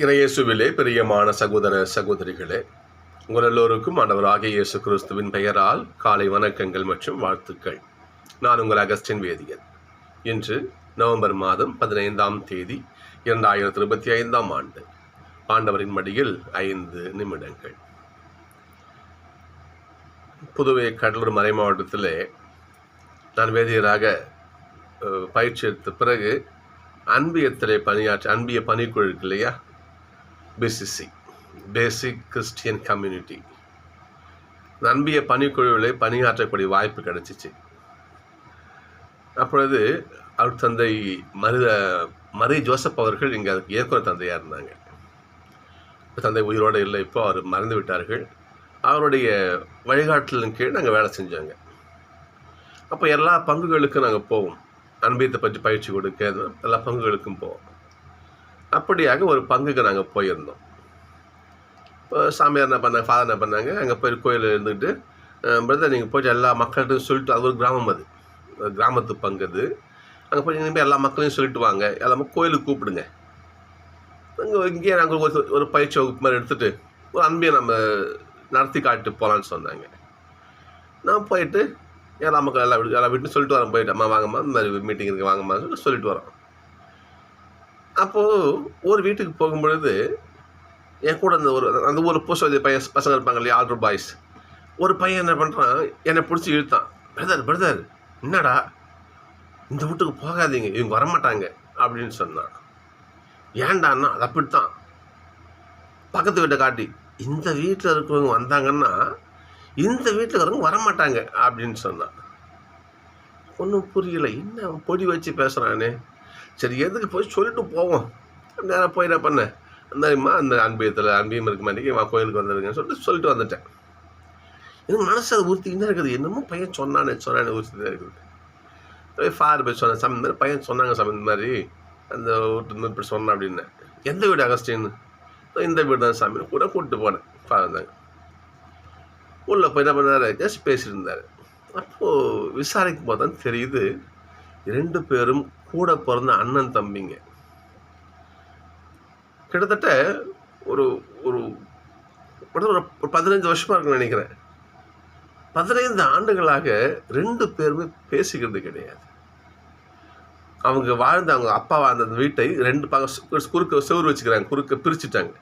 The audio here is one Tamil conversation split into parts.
இறையேசுவிலே பிரியமான சகோதர சகோதரிகளே உங்கள் எல்லோருக்கும் ஆண்டவராகிய இயேசு கிறிஸ்துவின் பெயரால் காலை வணக்கங்கள் மற்றும் வாழ்த்துக்கள். நான் உங்கள் அகஸ்டின் வேதியன். இன்று நவம்பர் மாதம் பதினைந்தாம் தேதி இரண்டாயிரத்தி இருபத்தி ஐந்தாம் ஆண்டு. ஆண்டவரின் மடியில் ஐந்து நிமிடங்கள். புதுவை கடலூர் மறை மாவட்டத்தில் நான் வேதியராக பயிற்சி எடுத்த பிறகு அன்பியத்திலே பணியாற்ற அன்பிய பணிக்குழு இல்லையா? பிசிசி பேசிக் கிறிஸ்டியன் கம்யூனிட்டி நம்பிய பணிக்குழுவில் பணியாற்றக்கூடிய வாய்ப்பு கிடைச்சிச்சு. அப்பொழுது அவர் தந்தை மருத மரி ஜோசப் அவர்கள் இங்கே அதுக்கு ஏற்கன தந்தையாக இருந்தாங்க. தந்தை உயிரோடு இல்லை இப்போ அவர் மறந்து விட்டார்கள். அவருடைய வழிகாட்டலின் கீழ் நாங்கள் வேலை செஞ்சோங்க. அப்போ எல்லா பங்குகளுக்கும் நாங்கள் போவோம். அன்பியத்தை பற்றி பயிற்சி கொடுக்க எல்லா பங்குகளுக்கும் போவோம். அப்படியாக ஒரு பங்குக்கு நாங்கள் போயிருந்தோம். இப்போ சாமியார் என்ன பண்ணாங்க ஃபாதர் என்ன பண்ணாங்க அங்கே போய் கோயில் இருந்துக்கிட்டு பிரதர் நீங்கள் போயிட்டு எல்லா மக்கள்கிட்டையும் சொல்லிட்டு அது ஒரு கிராமம் அது. கிராமத்து பங்கு அது. அங்கே போய் நீங்கள் எல்லா மக்களையும் சொல்லிட்டு வாங்க எல்லாமே கோயிலுக்கு கூப்பிடுங்க. அங்கே இங்கேயே நாங்கள் ஒரு ஒரு பயிற்சி வகுப்பு மாதிரி எடுத்துகிட்டு ஒரு அன்பையை நம்ம நடத்தி காட்டு போகலான்னு சொன்னாங்க. நான் போயிட்டு எல்லா மக்கள் எல்லா வீட்டு எல்லா வீட்லையும் சொல்லிட்டு வரேன் போயிட்டு அம்மா வாங்கம்மா இந்த மாதிரி மீட்டிங் இருக்குது வாங்கம்மா சொல்லிட்டு சொல்லிட்டு வரோம். அப்போது ஒரு வீட்டுக்கு போகும்பொழுது என் கூட அந்த ஒரு அந்த ஒரு பூசவதி பையன் பசங்க இருப்பாங்க இல்லையா ஆல்ட்ரு பாய்ஸ். ஒரு பையன் என்ன பண்ணுறான் என்னை பிடிச்சி இழுத்தான். பிரதர் பிரதர் என்னடா? இந்த வீட்டுக்கு போகாதீங்க இவங்க வரமாட்டாங்க அப்படின்னு சொன்னான். ஏன்டான்னா அது அப்படித்தான். பக்கத்து வீட்டை காட்டி இந்த வீட்டில் இருக்கிறவங்க வந்தாங்கன்னா இந்த வீட்டில் இருக்கிறவங்க வரமாட்டாங்க அப்படின்னு சொன்னான். ஒன்றும் புரியல. என்ன பொடி வச்சு பேசுகிறானே சரி எதுக்கு போய் சொல்லிட்டு போவோம். நேராக போய் என்ன பண்ணேன் அந்தம்மா அந்த அன்பியத்தில் அன்பியம் இருக்க மாட்டேங்க வா கோயிலுக்கு வந்துருங்கன்னு சொல்லிட்டு சொல்லிட்டு வந்துட்டேன். எனக்கு மனசு அதை உறுத்திக்கிட்டு இருக்குது? என்னமோ பையன் சொன்னானே சொன்னானே உறுத்திட்டு இருக்குது. போய் ஃபார் போய் சொன்னேன் சாமி மாதிரி பையன் சொன்னாங்க சாமி இந்த மாதிரி. அந்த வீட்டு இப்படி சொன்னான் அப்படின்னு. எந்த வீடு அகஸ்டின்னு இந்த வீடு தான் சாமி. கூட கூப்பிட்டு போனேன் ஃபார் இருந்தாங்க. உள்ளே போய் என்ன பண்ணார்? ஜஸ்ட் பேசியிருந்தார் இருந்தார். அப்போது விசாரிக்கும் போது தான் தெரியுது ரெண்டு பேரும் கூட பிறந்த அண்ணன் தம்பிங்க. கிட்டத்தட்ட ஒரு ஒரு கிட்டத்தட்ட ஒரு பதினஞ்சு வருஷமாக இருக்குன்னு நினைக்கிறேன். பதினைந்து ஆண்டுகளாக ரெண்டு பேருமே பேசிக்கிறது கிடையாது. அவங்க வாழ்ந்த அவங்க அப்பா வாழ்ந்த அந்த வீட்டை ரெண்டு பக்கம் குறுக்க செவ்வறு வச்சுக்கிறாங்க குறுக்க பிரிச்சுட்டாங்க.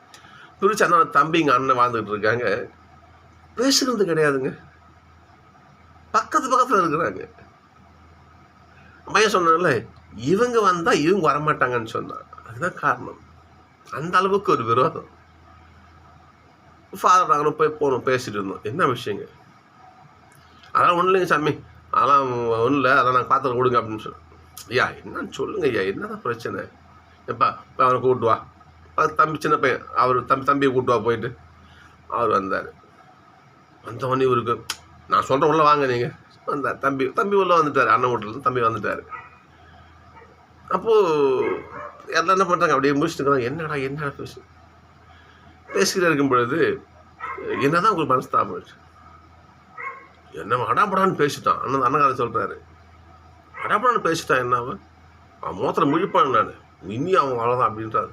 பிரித்து அந்த தம்பிங்க அண்ணன் வாழ்ந்துட்டு இருக்காங்க. பேசுகிறது கிடையாதுங்க. பக்கத்து பக்கத்தில் இருக்கிறாங்க. பையன் சொன்னால இவங்க வந்தால் இவங்க வரமாட்டாங்கன்னு சொன்னான் அதுதான் காரணம். அந்த அளவுக்கு ஒரு விரோதம். ஃபாதர் நாங்களும் போய் போனோம் பேசிகிட்டு இருந்தோம். என்ன விஷயங்க? அதெல்லாம் ஒன்றும் இல்லைங்க சாமி. அதெல்லாம் ஒன்றும் இல்லை. அதெல்லாம் நாங்கள் பாத்திரம் கொடுங்க அப்படின்னு சொன்னேன் ஐயா என்னன்னு சொல்லுங்க ஐயா. என்னதான் பிரச்சனை? எப்பா இப்போ அவனை கூப்பிட்டு வா. தம்பி சின்ன பையன். அவர் தம்பி தம்பியை கூப்பிட்டு வா போயிட்டு. அவர் வந்தார். வந்தவொடனே இவருக்கு நான் சொல்கிறேன் உள்ளே வாங்க நீங்கள் வந்தார். தம்பி தம்பி உள்ளே வந்துட்டார். அண்ணன் வீட்டில் தம்பி வந்துட்டார். அப்போது எல்லாம் என்ன பண்ணுறாங்க அப்படியே முடிச்சுட்டு இருக்காங்க. என்னடா என்னடா பேசு? பேசிக்கிட்டு இருக்கும் பொழுது என்னதான் உங்களுக்கு மனஸ்தாபம் ஆச்சு என்ன அடாபடான்னு பேசிட்டான். அண்ணன் அண்ணன் சொல்கிறாரு அடாபடான்னு பேசிட்டான் என்ன அவன்? அவன் மோத்திரம் முழிப்பான் நான். இனி அவன் அவ்வளோதான் அப்படின்றாரு.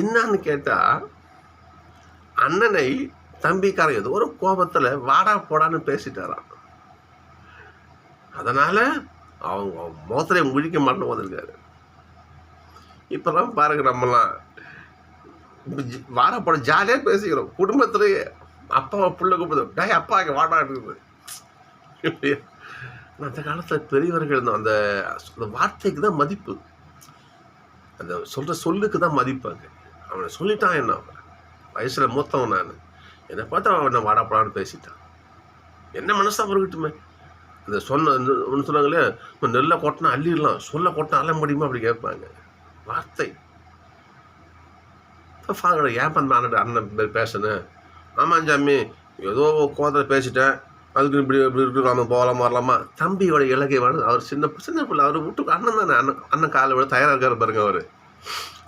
என்னன்னு கேட்டால் அண்ணனை தம்பிக்காரன் ஏதோ ஒரு கோபத்தில் வாடா போடான்னு பேசிட்டாராம். அதனால் அவங்க முகத்திலே முழிக்க மாட்டேன்னு வந்திருக்காரு இப்போல்லாம் பாருங்க நம்மலாம் வாரப்பட போட ஜாலியாக பேசிக்கிறோம். குடும்பத்திலேயே அப்பாவை புள்ள கூப்பிடுது டேய் அப்பா இங்கே வாடா அந்த காலத்தில் பெரியவர்கள் இருந்தோம் அந்த அந்த வார்த்தைக்கு தான் மதிப்பு. அந்த சொல்கிற சொல்லுக்கு தான் மதிப்பாங்க அவனை சொல்லிட்டான் என்ன அவன்? வயசில் மூத்தவன் நான். என்னை பார்த்து அவன் என்ன வாடா போடான்னு பேசிட்டான். என்ன மனசாக இருக்கட்டுமே அந்த சொன்ன ஒன்று சொன்னாங்களே இப்போ நெல்லை கொட்டினா அள்ளிடலாம். சொல்ல கொட்டினா அள்ள முடியுமா? அப்படி கேட்பாங்க. வார்த்தை. ஃபாதர் ஏன் பண்ண அண்ணன் அண்ணன் பேசினேன் ஆமாம் சாமி ஏதோ கோதத்தில் பேசிட்டேன். அதுக்கு இப்படி இப்படி இருக்கு நம்ம போகலாமா வரலாமா? தம்பியோட இலக்கை வேணும் அவர் சின்ன சின்ன பிள்ளை. அவர் விட்டு அண்ணன் தானே. அண்ணன் அண்ணன் காலை விட தயாராக இருக்கார் பாருங்க அவர்.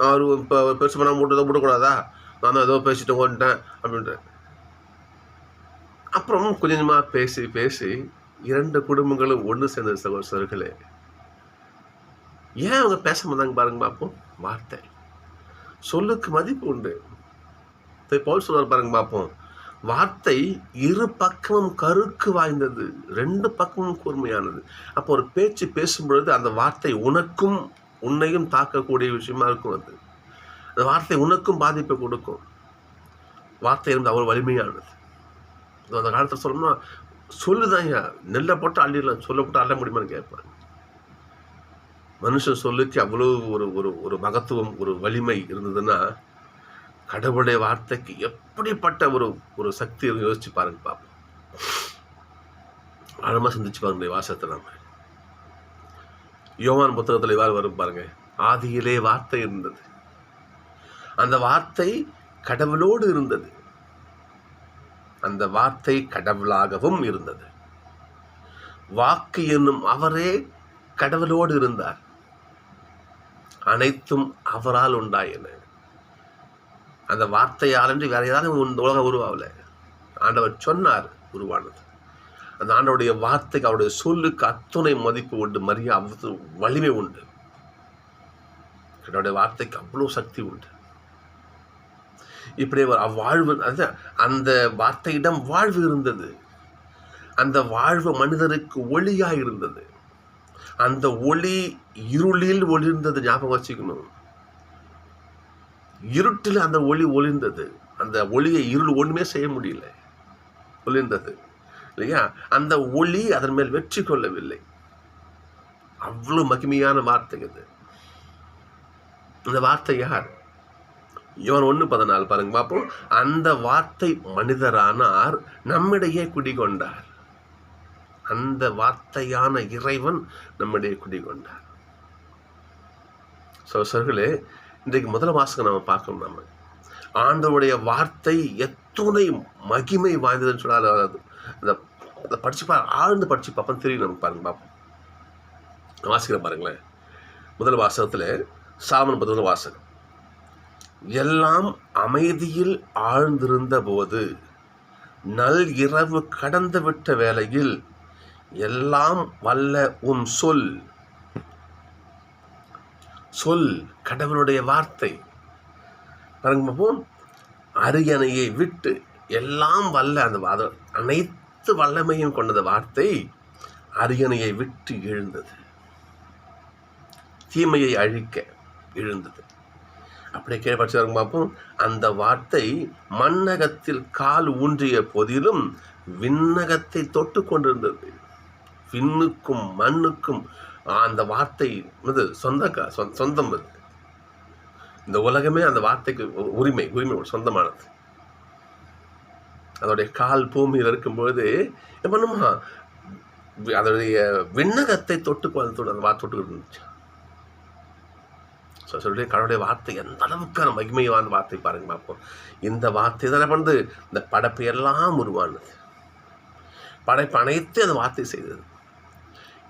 அவர் இப்போ பெருசு பண்ணாமல் விட்டு விடக்கூடாதா? நான் தான் ஏதோ பேசிட்டு ஓடிட்டேன் அப்படின்ட்டு. அப்புறம் கொஞ்சம் கொஞ்சமாக பேசி பேசி இரண்டு குடும்பங்களும் ஒன்று சேர்ந்த சகோதரர்களே. ஏன் அவங்க பேச மாட்டாங்க பாருங்க பார்ப்போம் வார்த்தை. சொல்லுக்கு மதிப்பு உண்டு. இதை போல் சொல்றார் பாருங்க பார்ப்போம் வார்த்தை இரு பக்கமும் கருக்கு வாய்ந்தது ரெண்டு பக்கமும் கூர்மையானது. அப்போ ஒரு பேச்சு பேசும்பொழுது அந்த வார்த்தை உனக்கும் உன்னையும் தாக்கக்கூடிய விஷயமா இருக்கும் அது. அந்த வார்த்தை உனக்கும் பாதிப்பை கொடுக்கும். வார்த்தை இருந்து அவ்வளோ வலிமையானது. அந்த காலத்தில் சொல்லணும்னா சொல்லுதாங்க நெல்லை போட்டு அள்ளிடலாம். சொல்ல போட்டு அள்ள முடியுமான்னு கேட்பாங்க. மனுஷன் சொல்லுக்கு அவ்வளோ ஒரு ஒரு ஒரு மகத்துவம் ஒரு வலிமை இருந்ததுன்னா கடவுளுடைய வார்த்தைக்கு எப்படிப்பட்ட ஒரு ஒரு சக்தி யோசிச்சு பாருங்க பார்ப்போம் ஆழமாக சிந்திச்சு பாருங்க வாசத்தை நம்ம யோவான் புத்தகத்தில் இவ்வாறு வரும் பாருங்க. ஆதியிலே வார்த்தை இருந்தது. அந்த வார்த்தை கடவுளோடு இருந்தது. அந்த வார்த்தை கடவுளாகவும் இருந்தது. வாக்கு என்னும் அவரே கடவுளோடு இருந்தார். அனைத்தும் அவரால் உண்டாயின. அந்த வார்த்தையால் என்று வேற ஏதாவது உலகம் உருவாகல ஆண்டவர் சொன்னார் உருவானது. அந்த ஆண்டவுடைய வார்த்தைக்கு அவருடைய சொல்லுக்கு அத்துணை மதிப்பு உண்டு மரியா வலிமை உண்டு. என்னுடைய வார்த்தைக்கு அவ்வளோ சக்தி உண்டு. இப்படி அவ்வாழ்வு அதுதான் அந்த வார்த்தையிடம் வாழ்வு இருந்தது. அந்த வாழ்வு மனிதருக்கு ஒளியா இருந்தது. அந்த ஒளி இருளில் ஒளிர்ந்தது ஞாபகம் வச்சுக்கணும். இருட்டில் அந்த ஒளி ஒளிர்ந்தது. அந்த ஒளியை இருள் ஒன்றுமே செய்ய முடியல. ஒளிர்ந்தது. இல்லையா? அந்த ஒளி அதன் மேல் வெற்றி கொள்ளவில்லை. அவ்வளோ மகிமையான வார்த்தை இது இந்த வார்த்தை யார்? இவன் ஒன்று பதினாலு பாருங்க பார்ப்போம் அந்த வார்த்தை மனிதரானார் நம்மிடையே குடிகொண்டார். அந்த வார்த்தையான இறைவன் நம்மிடையே குடிகொண்டார். ஸோ சர்களே இன்றைக்கு முதல் வாசகம் நம்ம பார்க்கணும் நம்ம. ஆண்டவருடைய வார்த்தை எத்துணை மகிமை வாய்ந்ததுன்னு சொன்னால் அந்த அதை படிச்சு பா ஆழ்ந்து படிச்சு பார்ப்போம். தெரியும் நமக்கு பாருங்க பார்ப்போம் வாசிக்கிறேன் பாருங்களேன். முதல் வாசகத்தில் சாமன் பதினொன்று வாசகம். எல்லாம் அமைதியில் ஆழ்ந்திருந்த போது நல் இரவு கடந்து விட்ட வேளையில் எல்லாம் வல்ல உம் சொல். சொல் கடவுளுடைய வார்த்தை. பாருங்க அரியணையை விட்டு எல்லாம் வல்ல அந்த அனைத்து வல்லமையும் கொண்டது வார்த்தை அரியணையை விட்டு எழுந்தது. தீமையை அழிக்க எழுந்தது. அப்படியே கீழே பார்ப்போம் அந்த வார்த்தை மண்ணகத்தில் கால் ஊன்றிய போதிலும் விண்ணகத்தை தொட்டு கொண்டிருந்தது. விண்ணுக்கும் மண்ணுக்கும் அந்த வார்த்தை இது சொந்த சொந்தம் அது. இந்த உலகமே அந்த வார்த்தைக்கு உரிமை உரிமை சொந்தமானது. அதோடைய கால் பூமியில் இருக்கும்பொழுது என்ன பண்ணுமா? அதோடைய விண்ணகத்தை தொட்டு கொண்டு அந்த வார்த்தை தொட்டு இருந்துச்சு. ஸோ சொல்லி கடவுளுடைய வார்த்தை எந்த அளவுக்கான மகிமையான வார்த்தை பாருங்க பார்ப்போம். இந்த வார்த்தை தானே வந்து இந்த படைப்பு எல்லாம் உருவானது. படைப்பு அனைத்து அந்த வார்த்தை செய்தது.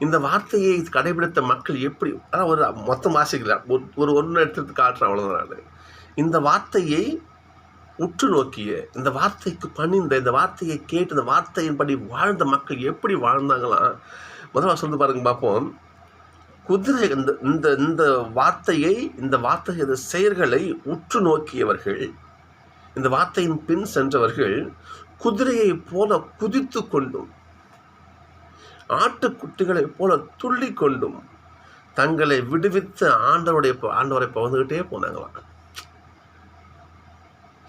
இந்த வார்த்தையை கடைபிடித்த மக்கள் எப்படி ஆனால் ஒரு மொத்தம் வாசிக்கல ஒரு ஒரு ஒன்று எடுத்து காட்டுறேன் அவ்வளோதான் நான். இந்த வார்த்தையை உற்று நோக்கிய இந்த வார்த்தைக்கு பணிந்த இந்த வார்த்தையை கேட்டு இந்த வார்த்தையின்படி வாழ்ந்த மக்கள் எப்படி வாழ்ந்தாங்களாம் முதல்ல சொல்லி பாருங்க பார்ப்போம். குதிரை இந்த இந்த இந்த வார்த்தையை இந்த வார்த்தை இந்த செயல்களை உற்று நோக்கியவர்கள் இந்த வார்த்தையின் பின் சென்றவர்கள் குதிரையைப் போல குதித்து கொண்டும் ஆட்டுக்குட்டிகளைப் போல துள்ளி கொண்டும் தங்களை விடுவித்து ஆண்டவருடைய ஆண்டவரை பகிர்ந்துகிட்டே போனாங்களாம்.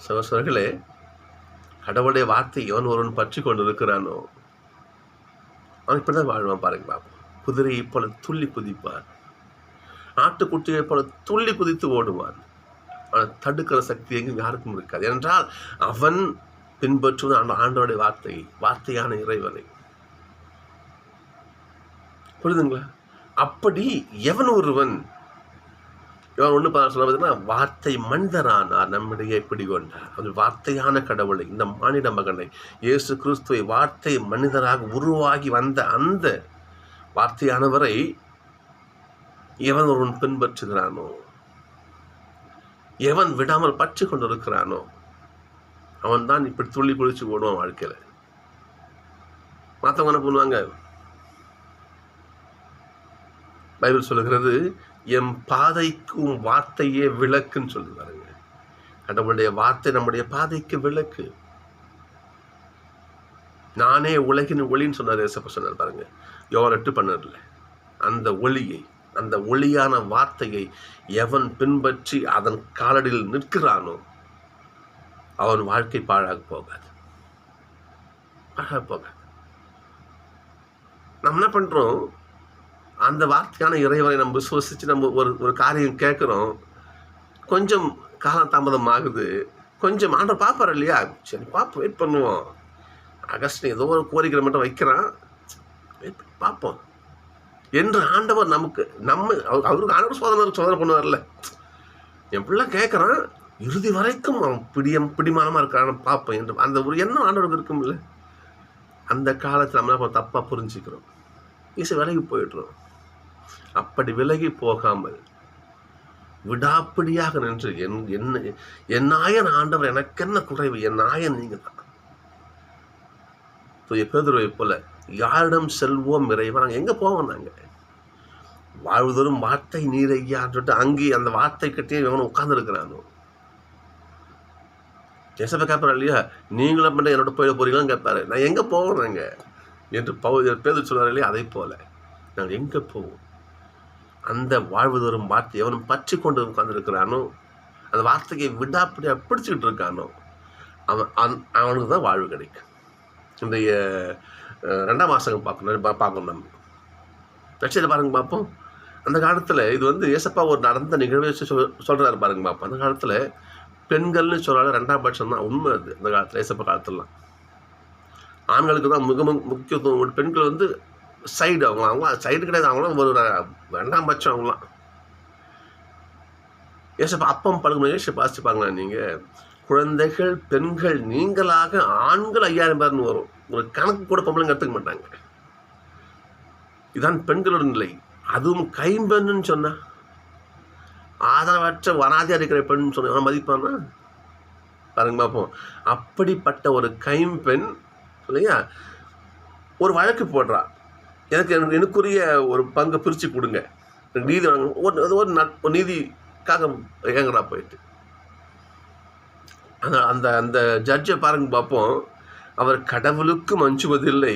சகோசரர்களே கடவுளுடைய வார்த்தை எவன் ஒருவன் பற்றி கொண்டு இருக்கிறானோ அவன் இப்படிதான் வாழ்வான் பாருங்க பாப்போம். குதிரையைப் போல துள்ளி குதிப்பார். நாட்டுக்குட்டியைப் போல துள்ளி குதித்து ஓடுவான் ஆனால் தடுக்கிற சக்தி எங்கும் யாருக்கும் இருக்காது. என்றால் அவன் பின்பற்றுவது அந்த ஆண்டோடைய வார்த்தை வார்த்தையான இறைவனை. புரியுதுங்களா? அப்படி எவன் ஒருவன் இவன் ஒன்று சொல்ல பார்த்தீங்கன்னா வார்த்தை மனிதரானார் நம்மிடையே பிடிகொண்டார். அது வார்த்தையான கடவுளை இந்த மானிட மகனை இயேசு கிறிஸ்துவை வார்த்தை மனிதராக உருவாகி வந்த அந்த வார்த்தையானவரை எவன் ஒருவன் பின்பற்றுகிறானோ? எவன் விடாமல் பற்றி கொண்டிருக்கிறானோ? அவன் தான் இப்படி துள்ளி குளிச்சு ஓடுவான் வாழ்க்கையில. மற்றவங்க என்ன பண்ணுவாங்க? பைபிள் சொல்லுகிறது என் பாதைக்கும் வார்த்தையே விளக்குன்னு சொல்லி பாருங்க. கடவுளுடைய வார்த்தை நம்முடைய பாதைக்கு விளக்கு. நானே உலகின் ஒளின்னு சொன்னார் சொன்னார் பாருங்க. யோவான் எட்டு பண்ணல அந்த ஒளியை அந்த ஒளியான வார்த்தையை எவன் பின்பற்றி அதன் காலடியில் நிற்கிறானோ அவன் வாழ்க்கை பாழாக போகாது. பாழாக போகாது. நம்ம என்ன பண்ணுறோம் அந்த வார்த்தையான இறைவனை நம்ம விசுவசித்து நம்ம ஒரு ஒரு காரியம் கேட்குறோம். கொஞ்சம் காலம் தாமதம் ஆகுது. கொஞ்சம் ஆண்டவர் பார்ப்பார் இல்லையா? சரி பார்ப்போம் வெயிட் பண்ணுவோம். அகஸ்ட் ஏதோ ஒரு கோரிக்கை மட்டும் வைக்கிறான். பார்ப்போம். என்று ஆண்டவர் நமக்கு நம்ம அவ- அவருக்கு ஆண்டவர் சோதனை சோதனை பண்ணுவார்ல. என் பிள்ளை கேட்குறான் இறுதி வரைக்கும் அவன் பிடியம் பிடிமானமாக இருக்கான்னு பார்ப்போம் என்று. அந்த ஒரு எண்ணம் ஆண்டவருக்கு இருக்கும்ல. அந்த காலத்தில் நம்ம தப்பாக புரிஞ்சுக்கிறோம். ஈஸி விலகி போயிடுறோம். அப்படி விலகி போகாமல் விடாப்பிடியாக நின்று என் என்ன என் நாயன் ஆண்டவர் எனக்கு என்ன குறைவு? என் நாயன் நீங்க தான் பேதுருவை போல யாரிடம் செல்வோம் இறைவா? நாங்கள் எங்கே போவோம் நாங்கள் வாழ்வதோறும் வார்த்தை நீரையான்னு சொல்லிட்டு அங்கேயே அந்த வார்த்தை கட்டியே இவன் உட்காந்துருக்கிறானோ ஜெசப்ப கேட்பாரு இல்லையா? நீங்களும் மட்டும் என்னோட போயிட போறீங்களான்னு கேட்பாரு. நான் எங்கே போவோம் நாங்கள் என்று பவு பேதர் சொல்றாரு இல்லையா? அதை போல. நாங்கள் எங்கே போவோம்? அந்த வாழ்வதோறும் வார்த்தை எவனும் பற்றி கொண்டு உட்காந்துருக்கிறானோ அந்த வார்த்தையை விடாப்படியா பிடிச்சிக்கிட்டு இருக்கானோ? அவன் அவனுக்கு தான் வாழ்வு கிடைக்கும். இன்றைய ரெண்டாம் வாசகம் பார்க்கணும் பார்க்கணும் நம்ம. நட்சத்திர பாருங்க பார்ப்போம் அந்த காலத்தில் இது வந்து ஏசப்பா ஒரு நடந்த நிகழ்வை சொல் சொல்கிறாரு பாருங்க பார்ப்போம் அந்த காலத்தில் பெண்கள்னு சொல்கிறாலும் ரெண்டாம் பட்சம் தான் உண்மை அது அந்த காலத்தில் ஏசப்பா காலத்துலலாம். ஆண்களுக்கு தான் மிக முக்கியத்துவம் பெண்கள் வந்து சைடு அவங்க அவங்க சைடு கிடையாது அவங்களாம் ஒரு ரெண்டாம் பட்சம் அவங்களாம். ஏசப்பா அப்பம் பழகுமே ஏசப்பா வாசிப்பாங்களா நீங்கள் குழந்தைகள் பெண்கள் நீங்களாக ஆண்கள் ஐயாயிரம் பேர்னு வரும். ஒரு கணக்கு கூட பொம்பளைங்க எடுத்துக்க மாட்டாங்க. இதான் பெண்களோட நிலை. அதுவும் கைம்பெண்ணுன்னு சொன்னால் ஆதரவற்ற வராதியாக இருக்கிற பெண் சொன்ன மதிப்பானா? பாருங்க பார்ப்போம் அப்படிப்பட்ட ஒரு கைம்பெண் இல்லையா? ஒரு வழக்கு போடுறா. எனக்கு எனக்குரிய ஒரு பங்கை பிரித்து கொடுங்க. நீதி வழங்க ஒரு ஒரு நட்- ஒரு நீதிக்காக இயங்குறா போயிட்டு. அந்த அந்த அந்த ஜட்ஜை பாருங்க பார்ப்போம். அவர் கடவுளுக்கு மஞ்சுவதில்லை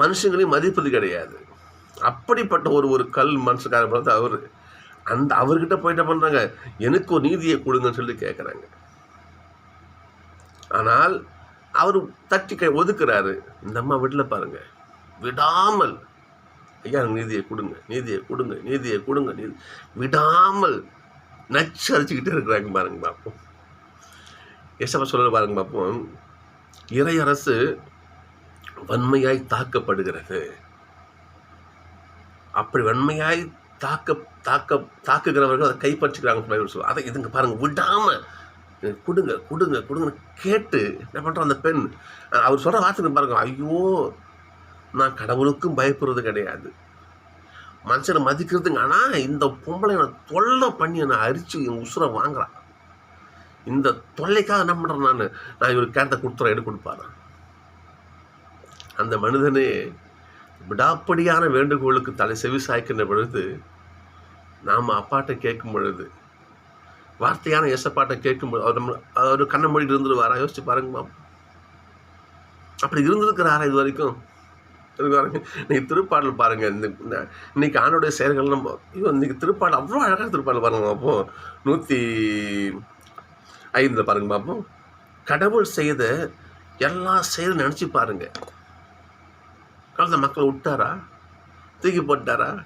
மனுஷங்களையும் மதிப்பது கிடையாது. அப்படிப்பட்ட ஒரு ஒரு கல் மனுஷக்கார பார்த்து அவர் அந்த அவர்கிட்ட போயிட்ட பண்ணுறாங்க எனக்கு ஒரு நீதியை கொடுங்கன்னு சொல்லி கேட்குறாங்க ஆனால் அவர் தட்டி கை ஒதுக்குறாரு. இந்த அம்மா வீட்டில் பாருங்க. விடாமல் ஐயா நீதியை கொடுங்க நீதியை கொடுங்க நீதியை கொடுங்க நீதி விடாமல் நச்சு அரைச்சிக்கிட்டே இருக்கிறாங்க பாருங்க பார்ப்போம். ஏசப்பா சொல்ல பாருங்க பார்ப்போம் இறையரசு வன்மையாய் தாக்கப்படுகிறது. அப்படி வன்மையாய் தாக்க தாக்க தாக்குகிறவர்கள் அதை கைப்பற்றிக்கிறாங்க பைபிள் அதை இதுங்க பாருங்க விடாம எனக்கு கொடுங்க கொடுங்க கொடுங்க கேட்டு என்ன பண்ணுறோம் அந்த பெண்? அவர் சொல்கிற வார்த்தை பாருங்க ஐயோ நான் கடவுளுக்கும் பயப்படுறது கிடையாது. மனுஷனை மதிக்கிறதுங்க ஆனால் இந்த பொம்பளை என்னை தொல்லை பண்ணி என்னை அரிச்சு என் உசுரை வாங்குறான். இந்த தொல்லைக்காக என்ன பண்ணுறேன் நான்? நான் இவருக்கு கேட்ட கொடுத்துறேன் எடு கொடுப்பாரு? அந்த மனிதனே விடாப்படியான வேண்டுகோளுக்கு தலை செவி சாய்க்கின்ற பொழுது நாம் அப்பாட்ட கேட்கும் பொழுது வார்த்தையான ஏசப்பாட்டை கேட்கும் பொழுது அவர் நம்ம அவர் கண்ண மொழி இருந்துருவாரா? யோசிச்சு பாருங்கம்மா அப்படி இருந்திருக்கிறாரா இது வரைக்கும்? இருக்கு பாருங்க திருப்பாடல் பாருங்க. இந்த இன்னைக்கு ஆணுடைய செயல்கள் நம்ம ஐயோ இன்னைக்கு திருப்பாடல் அவ்வளோ அழகாக திருப்பாடல் பாருங்க அப்போ. நூற்றி ஐந்தில் பாருங்க பார்ப்போம் கடவுள் செய்த எல்லா செயலும் நினச்சி பாருங்க. காலத்தில் மக்களை விட்டாரா? தூக்கி போட்டாரா?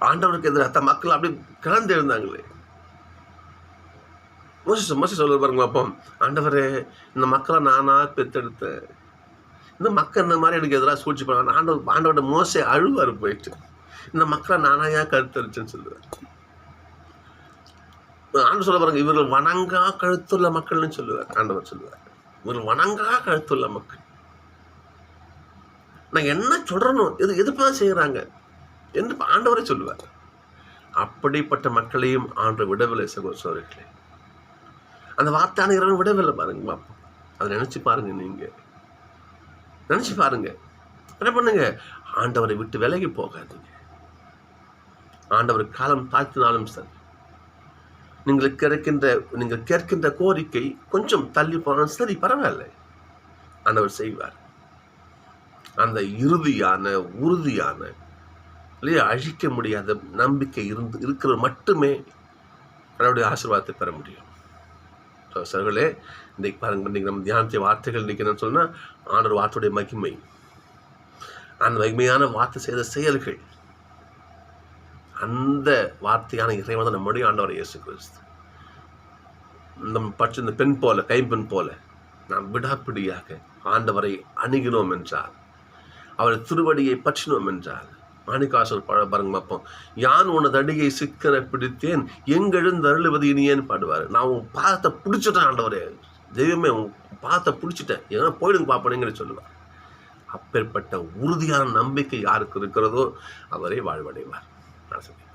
ஆண்டவருக்கு எதிராக மக்கள் அப்படியே கலந்து எழுந்தாங்களே. மோசி மோசி சொல்ல பாருங்க பார்ப்போம் ஆண்டவரே இந்த மக்களை நானா பெற்றெடுத்தேன். இந்த மக்கள் இந்த மாதிரி எனக்கு எதிராக சூழ்ச்சி பண்ணாங்க. ஆண்டவர் ஆண்டவரோட மோசை அழுவார் போயிட்டு. இந்த மக்களை நானாயா கருத்தரிச்சேன்னு சொல்லுவார். ஆண்டு சொல்ல பாருங்க இவர்கள் வணங்கா கழுத்துள்ள மக்கள்னு சொல்லுவார் ஆண்டவர் சொல்லுவார். இவர்கள் வணங்கா கழுத்துள்ள மக்கள். நான் என்ன சொல்கிறனும் எது எதுப்பாக செய்கிறாங்க என்று ஆண்டவரை சொல்லுவார். அப்படிப்பட்ட மக்களையும் ஆண்டு விடவில்லை சகோதரர்களே அந்த வார்த்தையான இறைவன் விடவில்லை பாருங்க பாப்போம். அதை நினைச்சு பாருங்க நீங்க. நினைச்சு பாருங்க. என்ன பண்ணுங்க? ஆண்டவரை விட்டு விலகி போகாதீங்க. ஆண்டவர் காலம் தாழ்த்தினாலும் சரி. நீங்கள் கிடைக்கின்ற நீங்கள் கேட்கின்ற கோரிக்கை கொஞ்சம் தள்ளி போனாலும் சரி பரவாயில்லை. ஆண்டவர் செய்வார். அந்த இறுதியான உறுதியான இல்லையா அழிக்க முடியாத நம்பிக்கை இருந்து இருக்கிற மட்டுமே அவருடைய ஆசீர்வாதத்தை பெற முடியும். சர்களே இன்றைக்கு பாருங்க இன்றைக்கி நம்ம தியானத்தை வார்த்தைகள் இன்றைக்கி என்ன சொன்னால் ஆண்டவர் வார்த்தையுடைய மகிமை. அந்த மகிமையான வார்த்தை செய்த செயல்கள் அந்த வார்த்தையான இறைவன் தான் நம்முடைய ஆண்டவர் இயேசு கிறிஸ்து. நம்ம பட்ச இந்த பெண் போல கைம்பெண் போல நாம் விடாப்பிடியாக ஆண்டவரை அணுகினோம் என்றால் அவர் திருவடியை பற்றினோம் என்றால் மாணிக்காசர் பழ பாருங்க பார்ப்போம். யான் உனது அடியை சிக்கன பிடித்தேன் எங்கெழுந்து அருளுவது இனியேன்னு பாடுவார். நான் உன் பாதத்தை பிடிச்சிட்டேன் ஆண்டவரே. தெய்வமே உன் பாதத்தை பிடிச்சிட்டேன். ஏன்னா போயிடுங்க பார்ப்பனேங்கிற சொல்லுவார். அப்பேற்பட்ட உறுதியான நம்பிக்கை யாருக்கு இருக்கிறதோ அவரே வாழ்வடைவார். நான் சொல்றேன்